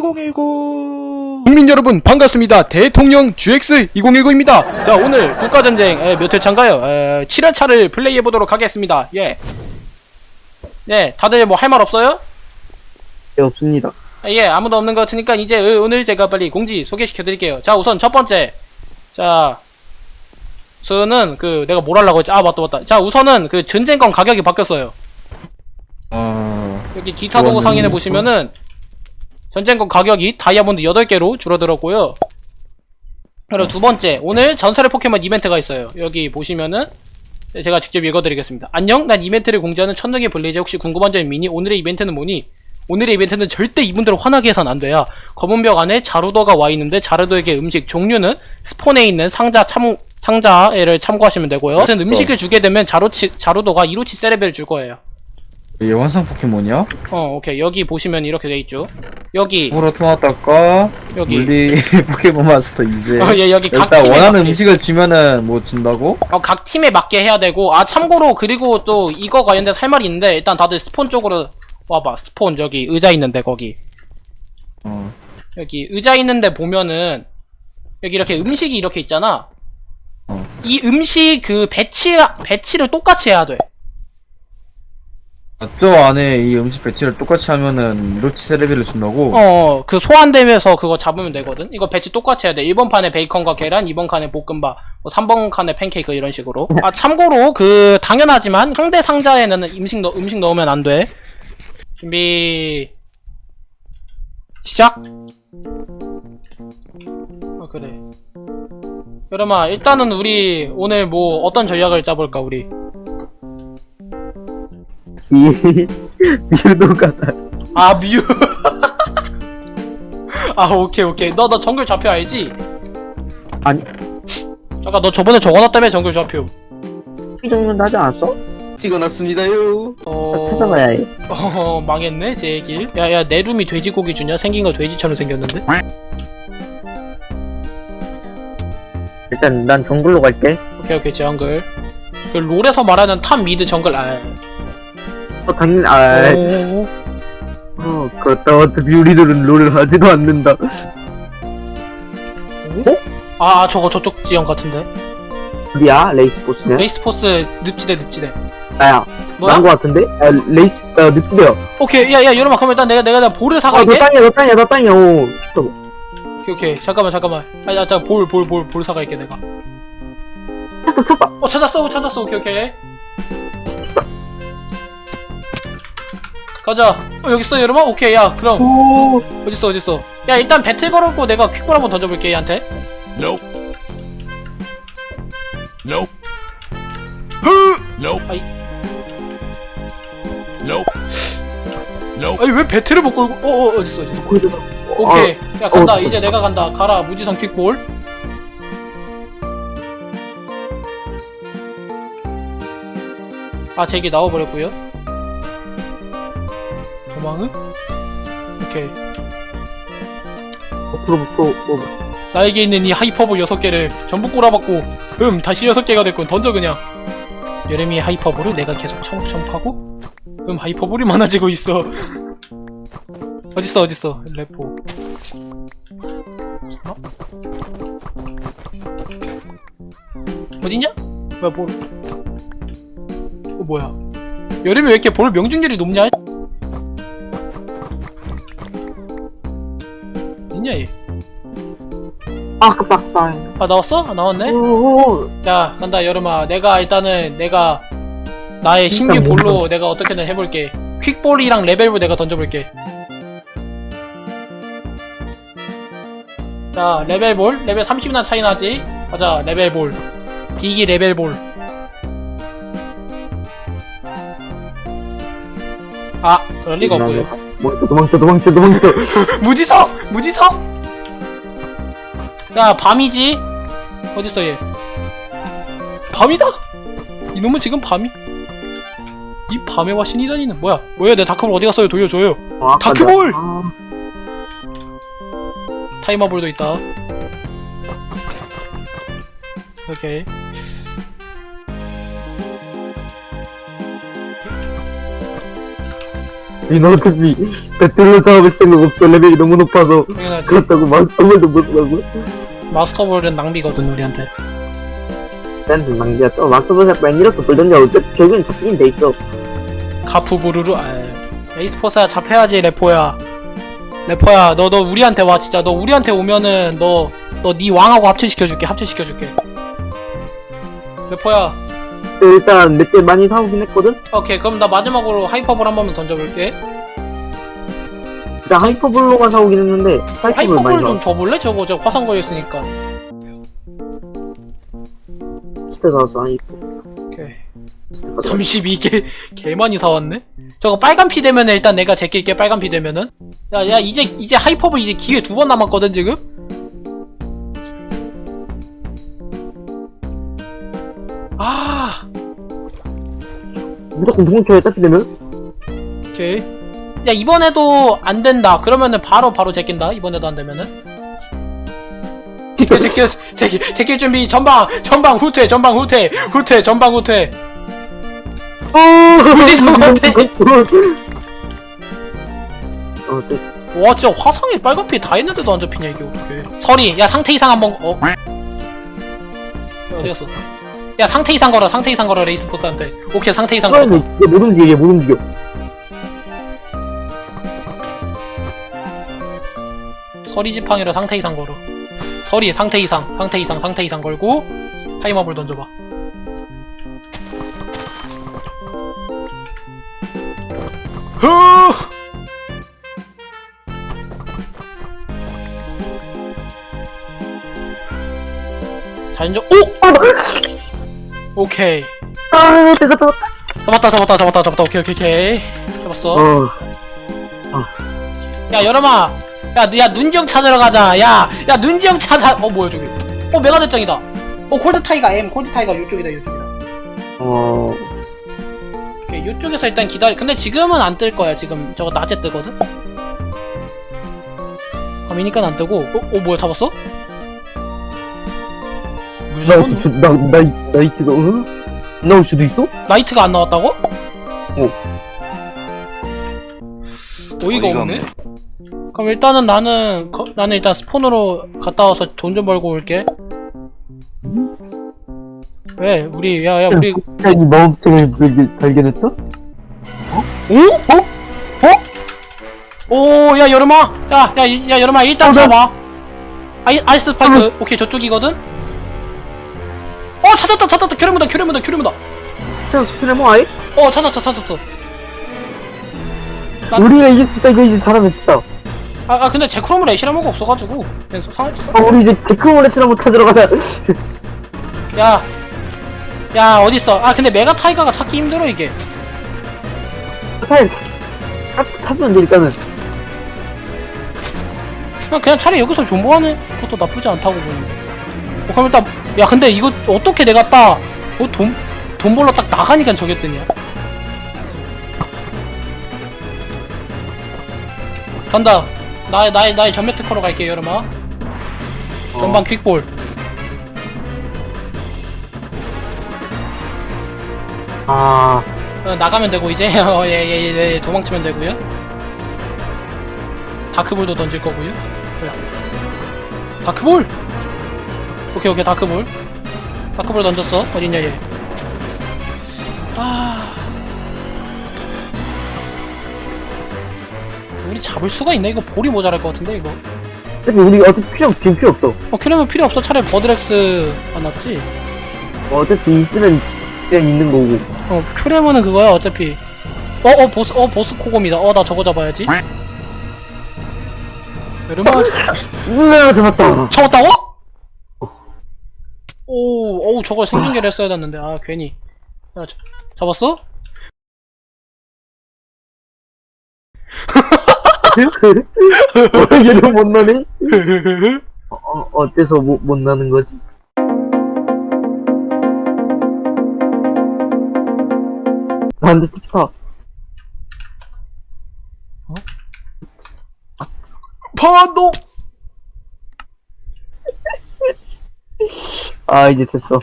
1019 국민 여러분 반갑습니다. 대통령 GX 2019입니다. 자 오늘 국가전쟁 에, 몇 회차인가요? 에, 7회차를 플레이해보도록 하겠습니다. 예. 네 다들 뭐 할 말 없어요? 네, 없습니다. 아, 예 아무도 없는 것 같으니까 이제 어, 오늘 제가 빨리 공지 소개시켜드릴게요. 자 우선 첫 번째 자 우선은 그 내가 뭘 하려고 했지? 아 맞다 맞다. 자 우선은 그 전쟁권 가격이 바뀌었어요. 어, 여기 기타 도구 상인에 보시면은 전쟁권 가격이 다이아몬드 8개로 줄어들었고요. 그리고 두 번째, 오늘 전설의 포켓몬 이벤트가 있어요. 여기 보시면은 네, 제가 직접 읽어드리겠습니다. 안녕, 난 이벤트를 공지하는 천둥의 블레이즈 혹시 궁금한 점이 미니? 오늘의 이벤트는 뭐니? 오늘의 이벤트는 절대 이분들을 화나게 해선 안 돼요. 검은 벽 안에 자루도가 와 있는데 자루도에게 음식 종류는 스폰에 있는 상자 참 상자를 참고하시면 되고요. 아무튼 음식을 주게 되면 자루치 자루도가 이로치 세레벨을 줄 거예요. 원상 포켓몬이야? 어, 오케이. 여기 보시면 이렇게 돼 있죠. 여기, 호러 토마토과 여기. 물리 포켓몬 마스터 2세. 어, 예, 여기 각 일단 팀에 원하는 맞게, 음식을 주면은 뭐 준다고? 어, 각 팀에 맞게 해야 되고, 아, 참고로, 그리고 또 이거 관련돼서 할 말이 있는데, 일단 다들 스폰 쪽으로 와봐. 스폰, 여기 의자 있는데, 거기. 어, 여기 의자 있는데 보면은, 여기 이렇게 음식이 이렇게 있잖아. 어. 이 음식 그 배치, 배치를 똑같이 해야 돼. 아, 저 안에 이 음식 배치를 똑같이 하면은 로치 세레비를 준다고? 어, 그 소환되면서 그거 잡으면 되거든? 이거 배치 똑같이 해야 돼. 1번 판에 베이컨과 계란, 2번 칸에 볶음밥, 뭐 3번 칸에 팬케이크 이런 식으로. 아, 참고로 그, 당연하지만 상대 상자에는 음식 넣, 음식 넣으면 안 돼. 준비, 시작! 아, 그래. 여러마, 일단은 우리 오늘 뭐 어떤 전략을 짜볼까, 우리? 미유도 같아. 아, 뮤. 아, 오케이, 오케이. 너, 너 정글 좌표 알지? 아니. 잠깐, 너 저번에 적어놨다며, 정글 좌표. 이 정도는 하지 않았어? 찍어놨습니다요. 어... 찾아봐야 해. 어, 망했네, 제 길. 야, 야, 내 룸이 돼지고기 주냐? 생긴 거 돼지처럼 생겼는데? 일단 난 정글로 갈게. 오케이, 오케이, 정글. 그, 롤에서 말하는 탑 미드 정글, 아. 어, 당연히, 아, 오, 어, 그렇다. 어차피 우리들은 롤을 하지도 않는다. 아, 저거 저쪽 지형 같은데? 어디야? 레이스포츠네? 레이스포스 늪지대, 늪지대. 나야. 뭐야? 난거 같은데? 아, 레이스, 아, 늑대야. 오케이, 야, 야, 여러분, 그럼 일단 내가, 내가, 내가 볼을 아, 너 사갈게. 땅이야, 너 땅이야, 너 땅이야. 오. 오케이, 오케이. 잠깐만, 잠깐만. 아, 야, 자, 볼, 볼, 볼, 볼 사갈게, 내가. 찾았다, 찾았다. 어, 찾았어, 찾았어. 오케이, 오케이. 가자. 어, 여기 있어, 여러분? 오케이, 야, 그럼. 오, 어딨어, 어딨어. 야, 일단 배틀 걸었고 내가 퀵볼 한번 던져볼게, 얘한테. Nope. Nope. Nope. 아이. Nope. Nope. 아니, 왜 배틀을 못 걸고, 어, 어, 어딨어, 어딨어. 오케이. 야, 간다. 어, 이제 내가 간다. 가라, 무지성 퀵볼. 아, 제기 나와버렸고요 도망은? 오케이. 앞으로, 앞으로, 앞으로. 나에게 있는 이 하이퍼볼 6개를 전부 꼬라박고 음 다시 6개가 됐군 던져 그냥 여름이 하이퍼볼을 내가 계속 청구청구하고 음 하이퍼볼이 많아지고 있어 어딨어 어딨어 레포 어? 어딨냐? 뭐야 볼 어, 뭐야 여름이 왜 이렇게 볼 명중률이 높냐? 있냐 얘? 아, 깜빡, 아 나왔어? 아 나왔네? 오, 자 간다 여름아. 내가 일단은 내가 나의 신규 일단 볼로 뭔가- 내가 어떻게든 해볼게. 퀵볼이랑 레벨볼 내가 던져볼게. 자 레벨볼? 레벨 30이나 차이 나지? 가자 레벨볼. 기기 레벨볼. 아 그럴 리가 없고요 도망쳐, 도망쳐, 도망쳐, 도망쳐. 무지성! 무지성! 야, 밤이지? 어딨어, 얘? 밤이다! 이놈은 지금 밤이. 이 밤의 와신이 다니는, 뭐야? 뭐야, 내 다크볼 어디 갔어요? 돌려줘요. 아, 다크볼! 아, 타이머볼도 있다. 오케이. 이 어차피 배틀로 싸울 생각 없어. 레벨이 너무 높아서 당연하지. 그렇다고 마스터볼도 못하고. 마스터볼은 낭비거든 우리한테. 난 낭비야. 또 마스터볼 살 바엔 이렇게 돌던데 어차피 결국엔 잡히긴 돼 있어. 가프 부르르 아, 에이스포스야 잡혀야지 레포야. 레포야 너 너 우리한테 와 진짜. 너 우리한테 오면은 너 너 네 왕하고 합체시켜줄게 합체시켜줄게. 레포야 일단 몇대 많이 사오긴 했거든? 오케이 그럼 나 마지막으로 하이퍼볼 한 번만 던져볼게. 일단 하이퍼블로가 사오긴 했는데 하이퍼블 하이퍼볼 많이 좀 줘볼래? 저거 저 화상 걸렸으니까. 스페 사왔어 하이퍼 오케이. 32개 개 많이 사왔네? 저거 빨간 피 되면은 일단 내가 제낄게 빨간 피 되면은. 야야 이제 이제 하이퍼볼 이제 기회 두 번 남았거든 지금 아 무조건 동쳐야 어차피 되면 오케이. 야, 이번에도 안 된다. 그러면은 바로 바로 제낀다. 이번에도 안 되면은. 제껴, 제껴, 제껴, 제낄 준비. 전방, 전방 후퇴, 전방 후퇴, 후퇴, 전방 후퇴. 어디서 못해? 어, 저, 와, 진짜 화상이 빨간 피 다 했는데도 안 잡히냐, 이게 어떡해. 설이, 야, 상태 이상 한번, 어? 야, 어디 갔어? 야, 상태 이상 걸어, 상태 이상 걸어, 레이스포스한테. 오케이, 상태 이상 걸어. 이거 얘못 움직여 얘못 움직여 서리 지팡이로 상태 이상 걸어. 서리 상태 이상, 상태 이상, 상태 이상 걸고 타임업을 던져봐. 흐! 자연적 오! 오케이. 아 내가 또 잡았다 잡았다 잡았다 잡았다. 오케이 오케이 오케이. 잡았어. 어, 야 여름아. 야야 눈지형 찾으러 가자. 야 야 눈지형 찾아. 어 뭐야 저기. 어 메가대장이다. 어 콜드 타이가 M. 콜드 타이가 요쪽이다 요쪽이다. 어, 오케이 요쪽에서 일단 기다려 근데 지금은 안 뜰 거야 지금. 저거 낮에 뜨거든? 밤이니까 안 뜨고. 어, 어 뭐야 잡았어? 왜 나, 잡았네? 나, 나, 나이트가, 응? 나올 수도 있어? 나이트가 안 나왔다고? 어. 어이가 어이가 없네. 그럼 일단은 나는 거- 나는 일단 스폰으로 갔다 와서 돈 좀 벌고 올게. 왜 우리 야야 우리 오? 갑자기 마음책을 발견- 발견했어? 어? 어? 오 야 여름아 야야 야 여름아 일단 어, 나- 잡아. 아이 아이스 파이프 오케이 저쪽이거든. 어 찾았다 찾았다 큐레무다 큐레무다 큐레무다. 참, 스피레모 아이? 어 찾았어 찾았어. 나- 우리가 이길 수 있다, 이거 이제 사람이 없어. 아, 아 근데 제크롬을 애쉬라모가 없어가지고 그래서 상 어, 우리 이제 데크모레츠 한번 찾으러 가자. 야, 야 어딨어? 아 근데 메가 타이거가 찾기 힘들어 이게. 타임, 타, 타주면 돼, 일단은. 그냥, 그냥 차라리 여기서 존버하는 것도 나쁘지 않다고 보는데. 어, 그럼 일단 야 근데 이거 어떻게 내가 딱 어, 돈, 돈 벌러 딱 나가니까 저게 뜨냐? 간다. 나의 나의 나의 전매 특허로 갈게 여름아. 전방 퀵볼. 아, 어, 나가면 되고 이제 어, 예, 예, 예, 예, 도망치면 되고요. 다크볼도 던질 거고요. 뭐야? 다크볼. 오케이 오케이 다크볼. 다크볼 던졌어. 어딨냐 얘. 아. 우리 잡을 수가 있나? 이거 볼이 모자랄 것 같은데 이거. 어차피 우리 어차피 필요, 없- 지금 필요 없어. 어 큐레면 필요 없어. 차라리 버드렉스 안 낫지. 어차피 있으면 그냥 있는 거고. 어 큐레면은 그거야 어차피. 어어 보스 어 보스 코곰이다. 어 나 저거 잡아야지. 여름아 으아, 잡았다. 잡았다고? 오, 어우, 저걸 생중계를 했어야 됐는데, 아, 괜히. 야, 자- 잡았어? 어, 얘는 못 나네? 어, 어, 어째서 못, 못 나는 거지? 나한테 틱파. 파도! 아, 이제 됐어.